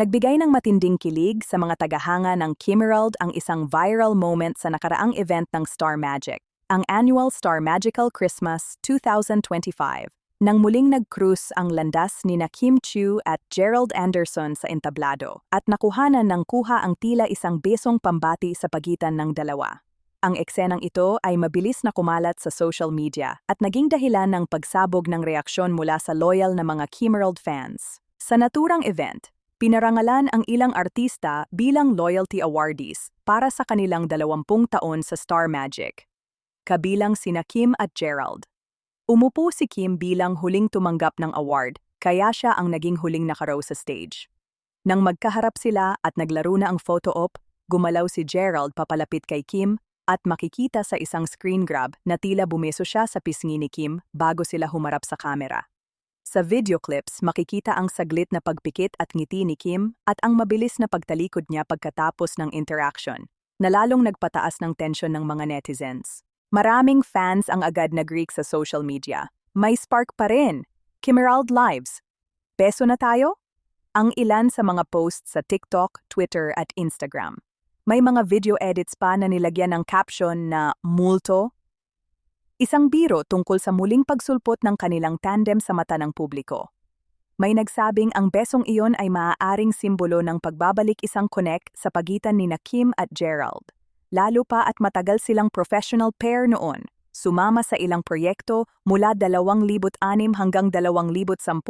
Nagbigay ng matinding kilig sa mga tagahanga ng Kimerald ang isang viral moment sa nakaraang event ng Star Magic, ang annual Star Magical Christmas 2025, nang muling nag-cruise ang landas ni na Kim Chiu at Gerald Anderson sa entablado at nakuhanan ng kuha ang tila isang besong pambati sa pagitan ng dalawa. Ang eksenang ito ay mabilis na kumalat sa social media at naging dahilan ng pagsabog ng reaksyon mula sa loyal na mga Kimerald fans. Sa naturang event, Pinarangalan ang ilang artista bilang loyalty awardees para sa kanilang 20 taon sa Star Magic. Kabilang sina Kim at Gerald. Umupo si Kim bilang huling tumanggap ng award, kaya siya ang naging huling nakaraw sa stage. Nang magkaharap sila at naglaro na ang photo op, gumalaw si Gerald papalapit kay Kim at makikita sa isang screen grab na tila bumeso siya sa pisngi ni Kim bago sila humarap sa kamera. Sa video clips, makikita ang saglit na pagpikit at ngiti ni Kim at ang mabilis na pagtalikod niya pagkatapos ng interaction, na lalong nagpataas ng tensyon ng mga netizens. Maraming fans ang agad nag-reak sa social media. May spark pa rin. Kimerald Lives. Peso na tayo? Ang ilan sa mga posts sa TikTok, Twitter at Instagram. May mga video edits pa na nilagyan ng caption na multo, Isang biro tungkol sa muling pagsulpot ng kanilang tandem sa mata ng publiko. May nagsabing ang besong iyon ay maaaring simbolo ng pagbabalik isang connect sa pagitan ni Kim at Gerald. Lalo pa at matagal silang professional pair noon, sumama sa ilang proyekto mula 2006 hanggang 2010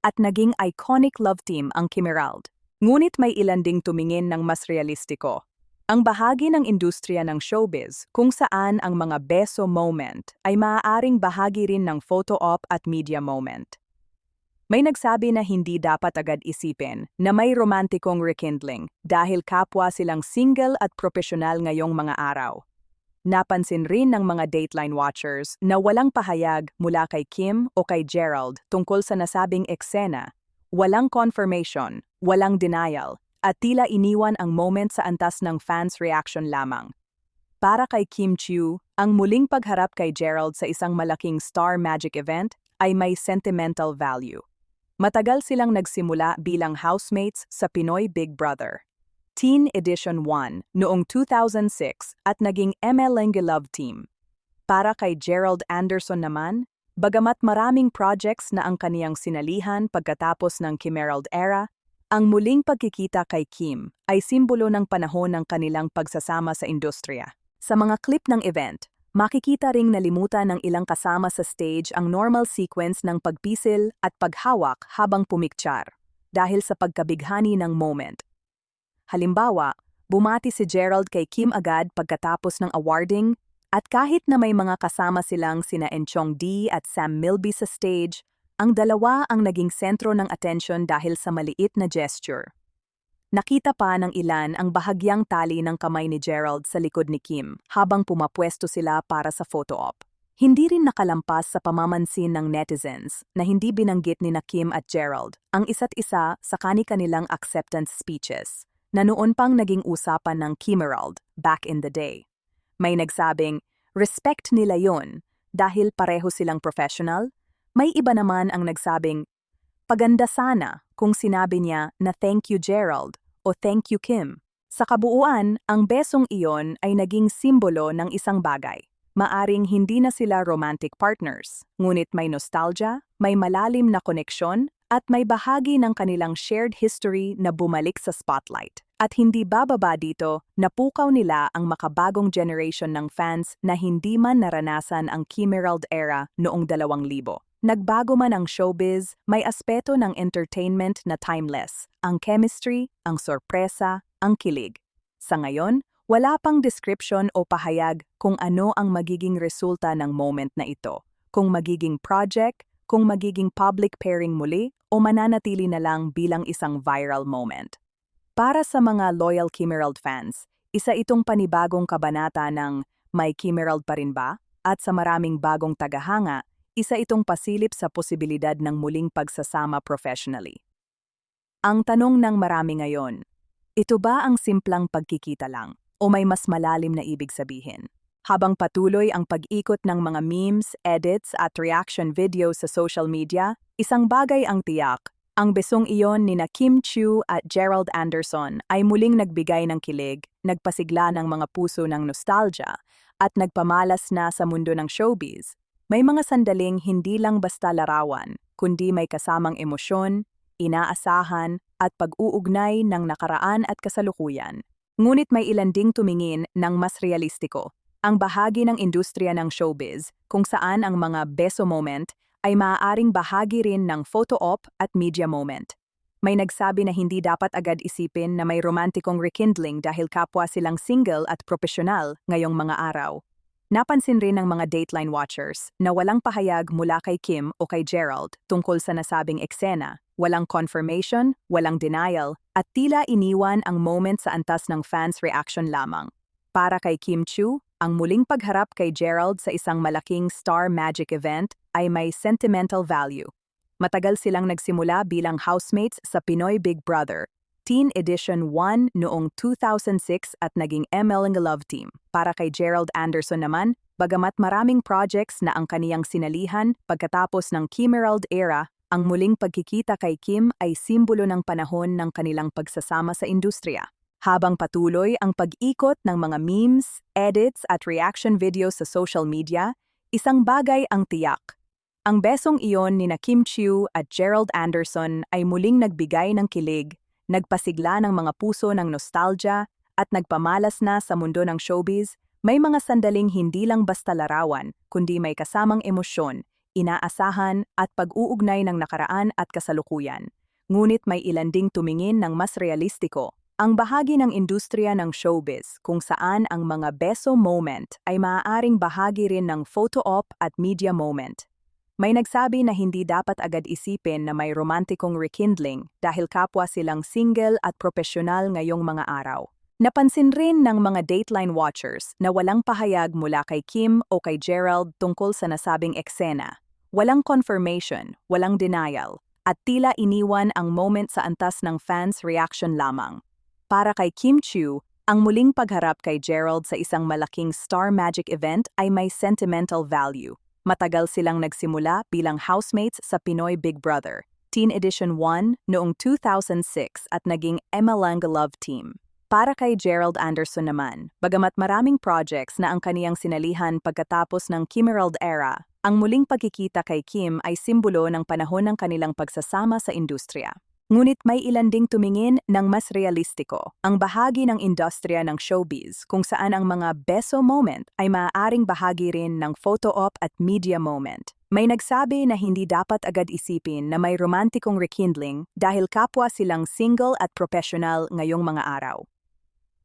at naging iconic love team ang Kimerald. Ngunit may ilan ding tumingin ng mas realistiko. Ang bahagi ng industriya ng showbiz kung saan ang mga beso moment ay maaaring bahagi rin ng photo op at media moment. May nagsabi na hindi dapat agad isipin na may romantikong rekindling dahil kapwa silang single at profesional ngayong mga araw. Napansin rin ng mga Dateline watchers na walang pahayag mula kay Kim o kay Gerald tungkol sa nasabing eksena, walang confirmation, walang denial, at tila iniwan ang moment sa antas ng fans' reaction lamang. Para kay Kim Chiu, ang muling pagharap kay Gerald sa isang malaking Star Magic event ay may sentimental value. Matagal silang nagsimula bilang housemates sa Pinoy Big Brother. Teen Edition 1 noong 2006 at naging MLNG Love Team. Para kay Gerald Anderson naman, bagamat maraming projects na ang kaniyang sinalihan pagkatapos ng Kimerald era, ang muling pagkikita kay Kim ay simbolo ng panahon ng kanilang pagsasama sa industriya. Sa mga clip ng event, makikita ring nalimutan ng ilang kasama sa stage ang normal sequence ng pagpisil at paghawak habang pumiktsar dahil sa pagkabighani ng moment. Halimbawa, bumati si Gerald kay Kim agad pagkatapos ng awarding at kahit na may mga kasama silang sina Enchong D at Sam Milby sa stage, ang dalawa ang naging sentro ng atensyon dahil sa maliit na gesture. Nakita pa ng ilan ang bahagyang tali ng kamay ni Gerald sa likod ni Kim habang pumapwesto sila para sa photo op. Hindi rin nakalampas sa pamamansin ng netizens na hindi binanggit ni na Kim at Gerald ang isa't isa sa kani-kanilang acceptance speeches na noon pang naging usapan ng Kimerald back in the day. May nagsabing, respect nila yon dahil pareho silang professional, may iba naman ang nagsabing, paganda sana kung sinabi niya na thank you Gerald o thank you Kim. Sa kabuuan, ang besong iyon ay naging simbolo ng isang bagay. Maaring hindi na sila romantic partners, ngunit may nostalgia, may malalim na koneksyon, at may bahagi ng kanilang shared history na bumalik sa spotlight. At hindi bababa dito, napukaw nila ang makabagong generation ng fans na hindi man naranasan ang Kimerald era noong 2000. Nagbago man ang showbiz, may aspeto ng entertainment na timeless, ang chemistry, ang sorpresa, ang kilig. Sa ngayon, wala pang description o pahayag kung ano ang magiging resulta ng moment na ito, kung magiging project, kung magiging public pairing muli, o mananatili na lang bilang isang viral moment. Para sa mga loyal Kimerald fans, isa itong panibagong kabanata ng may Kimerald pa rin ba? At sa maraming bagong tagahanga, isa itong pasilip sa posibilidad ng muling pagsasama professionally. Ang tanong ng marami ngayon, ito ba ang simplang pagkikita lang o may mas malalim na ibig sabihin? Habang patuloy ang pag-ikot ng mga memes, edits at reaction videos sa social media, isang bagay ang tiyak, Ang besong iyon ni na Kim Chiu at Gerald Anderson ay muling nagbigay ng kilig, nagpasigla ng mga puso ng nostalgia, at nagpamalas na sa mundo ng showbiz. May mga sandaling hindi lang basta larawan, kundi may kasamang emosyon, inaasahan, at pag-uugnay ng nakaraan at kasalukuyan. Ngunit may ilan ding tumingin ng mas realistiko, ang bahagi ng industriya ng showbiz kung saan ang mga beso moment ay maaaring bahagi rin ng photo op at media moment. May nagsabi na hindi dapat agad isipin na may romantikong rekindling dahil kapwa silang single at profesional ngayong mga araw. Napansin rin ng mga Dateline watchers na walang pahayag mula kay Kim o kay Gerald tungkol sa nasabing eksena, walang confirmation, walang denial, at tila iniwan ang moment sa antas ng fans' reaction lamang. Para kay Kim Chu, ang muling pagharap kay Gerald sa isang malaking Star Magic event ay may sentimental value. Matagal silang nagsimula bilang housemates sa Pinoy Big Brother, Teen Edition 1 noong 2006 at naging ML Love Team. Para kay Gerald Anderson naman, bagamat maraming projects na ang kaniyang sinalihan pagkatapos ng Kimerald era, ang muling pagkikita kay Kim ay simbolo ng panahon ng kanilang pagsasama sa industriya. Habang patuloy ang pag-ikot ng mga memes, edits at reaction videos sa social media, isang bagay ang tiyak. Ang besong iyon ni na Kim Chiu at Gerald Anderson ay muling nagbigay ng kilig, nagpasigla ng mga puso ng nostalgia, at nagpamalas na sa mundo ng showbiz, may mga sandaling hindi lang basta larawan, kundi may kasamang emosyon, inaasahan at pag-uugnay ng nakaraan at kasalukuyan. Ngunit may ilan ding tumingin ng mas realistiko, ang bahagi ng industriya ng showbiz kung saan ang mga beso moment ay maaaring bahagi rin ng photo op at media moment. May nagsabi na hindi dapat agad isipin na may romantikong rekindling dahil kapwa silang single at profesional ngayong mga araw. Napansin rin ng mga Dateline watchers na walang pahayag mula kay Kim o kay Gerald tungkol sa nasabing eksena. Walang confirmation, walang denial, at tila iniwan ang moment sa antas ng fans' reaction lamang. Para kay Kim Chiu, ang muling pagharap kay Gerald sa isang malaking Star Magic event ay may sentimental value. Matagal silang nagsimula bilang housemates sa Pinoy Big Brother, Teen Edition 1 noong 2006 at naging Emalanga Love Team. Para kay Gerald Anderson naman, bagamat maraming projects na ang kaniyang sinalihan pagkatapos ng Kimerald era, ang muling pagkikita kay Kim ay simbolo ng panahon ng kanilang pagsasama sa industriya. Ngunit may ilan ding tumingin ng mas realistiko, ang bahagi ng industriya ng showbiz kung saan ang mga beso moment ay maaaring bahagi rin ng photo op at media moment. May nagsabi na hindi dapat agad isipin na may romantikong rekindling dahil kapwa silang single at professional ngayong mga araw.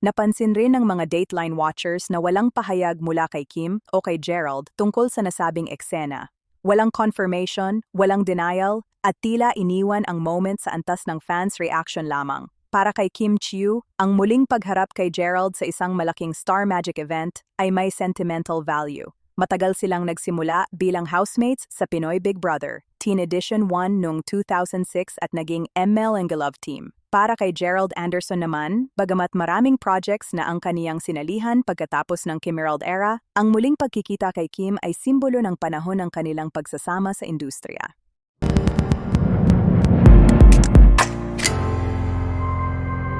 Napansin rin ng mga Dateline watchers na walang pahayag mula kay Kim o kay Gerald tungkol sa nasabing eksena. Walang confirmation, walang denial, at tila iniwan ang moment sa antas ng fans' reaction lamang. Para kay Kim Chiu, ang muling pagharap kay Gerald sa isang malaking Star Magic event ay may sentimental value. Matagal silang nagsimula bilang housemates sa Pinoy Big Brother, Teen Edition 1 noong 2006 at naging ML and Love Team. Para kay Gerald Anderson naman, bagamat maraming projects na ang kaniyang sinalihan pagkatapos ng Kimerald era, ang muling pagkikita kay Kim ay simbolo ng panahon ng kanilang pagsasama sa industriya.